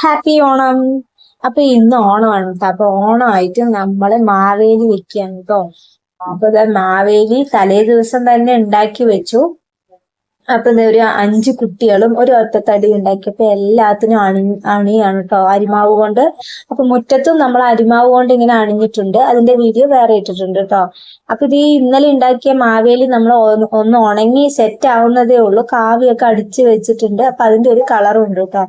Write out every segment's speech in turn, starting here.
Happy Onam. അപ്പൊ ഇന്ന് ഓണമാണ് അപ്പൊ ഓണമായിട്ട് നമ്മൾ മാവേലി വെക്കുകയാണ് കേട്ടോ അപ്പൊ മാവേലി തലേ ദിവസം തന്നെ ഉണ്ടാക്കി വെച്ചു. അപ്പൊ ഒരു അഞ്ച് കുട്ടികളും ഒരു ഒറ്റത്തടി ഉണ്ടാക്കിയപ്പോ എല്ലാത്തിനും അണി അണിയാണ് കേട്ടോ അരിമാവ് കൊണ്ട്. അപ്പൊ മുറ്റത്തും നമ്മൾ അരിമാവ് കൊണ്ട് ഇങ്ങനെ അണിഞ്ഞിട്ടുണ്ട്. അതിന്റെ വീഡിയോ വേറെ ഇട്ടിട്ടുണ്ട് കേട്ടോ അപ്പൊ ഇത് ഈ ഇന്നലെ ഉണ്ടാക്കിയ മാവേലി നമ്മൾ ഒന്ന് ഉണങ്ങി സെറ്റ് ആവുന്നതേ ഉള്ളൂ. കാവിയൊക്കെ അടിച്ചു വെച്ചിട്ടുണ്ട്. അപ്പൊ അതിന്റെ ഒരു കളറും ഉണ്ട് കേട്ടോ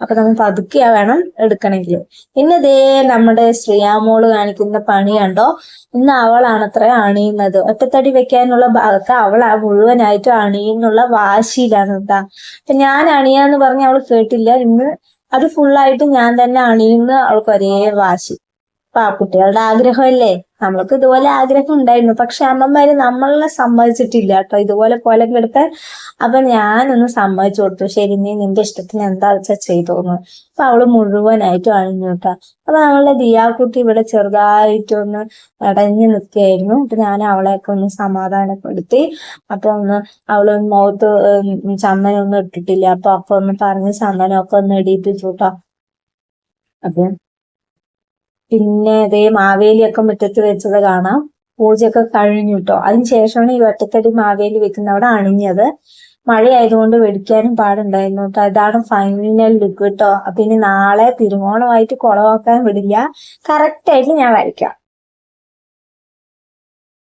അപ്പൊ നമ്മൾ പതുക്കെ വേണം എടുക്കണമെങ്കിൽ പിന്നെ ദേ നമ്മുടെ ശ്രീയാമോൾ കാണിക്കുന്ന പണി കണ്ടോ? ഇന്ന് അവളാണ് അത്ര അണിയുന്നത്. ഒറ്റത്തടി വെക്കാനുള്ള ഭാഗത്ത് അവൾ ആ മുഴുവനായിട്ട് അണിയുന്നുള്ള വാശിയിലാണ് എന്താ അപ്പൊ ഞാൻ അണിയാന്ന് പറഞ്ഞ അവൾ കേട്ടില്ല. ഇന്ന് അത് ഫുള്ളായിട്ട് ഞാൻ തന്നെ അണിയുന്ന അവൾക്ക് ഒരേ വാശി. അപ്പൊ ആ കുട്ടികളുടെ ആഗ്രഹമല്ലേ? നമ്മൾക്ക് ഇതുപോലെ ആഗ്രഹം ഉണ്ടായിരുന്നു. പക്ഷെ അമ്മമാര് നമ്മളെ സമ്മതിച്ചിട്ടില്ല കേട്ടോ. ഇതുപോലെ പോലെ കെടുക്കാൻ അപ്പൊ ഞാനൊന്ന് സമ്മതിച്ചു കൊടുത്തു. ശരി നീ നിന്റെ ഇഷ്ടത്തിന് എന്താ വെച്ചാ ചെയ്തോന്ന്. അപ്പൊ അവൾ മുഴുവനായിട്ടും അണിഞ്ഞു കേട്ടോ. അപ്പൊ നമ്മളെ ദിയാക്കുട്ടി ഇവിടെ ചെറുതായിട്ടൊന്ന് അടഞ്ഞു നിൽക്കുകയായിരുന്നു. അപ്പൊ ഞാൻ അവളെയൊക്കെ ഒന്ന് സമാധാനപ്പെടുത്തി. അപ്പൊ ഒന്ന് അവൾ മുഖത്ത് ചന്ദനമൊന്നും ഇട്ടിട്ടില്ല. അപ്പൊ അപ്പൊ ഒന്ന് പറഞ്ഞ് ചന്ദനമൊക്കെ ഒന്ന് ഇടിയിപ്പിച്ചു കേട്ടോ. അപ്പൊ പിന്നെ ഇതേ മാവേലിയൊക്കെ മുറ്റത്ത് വെച്ചത് കാണാം. പൂജയൊക്കെ കഴിഞ്ഞു കേട്ടോ അതിന് ശേഷമാണ് ഈ ഒറ്റത്തടി മാവേലി വെക്കുന്ന അവിടെ അണിഞ്ഞത്. മഴയായതുകൊണ്ട് വെടിക്കാനും പാടുണ്ടായിരുന്നു കേട്ടോ. ഇതാണ് ഫൈനൽ ലുക്ക് കേട്ടോ. അപ്പൊ ഇനി നാളെ തിരുവോണമായിട്ട് കുളമാക്കാൻ വിടില്ല. കറക്റ്റ് ആയിട്ട് ഞാൻ വരയ്ക്കാം.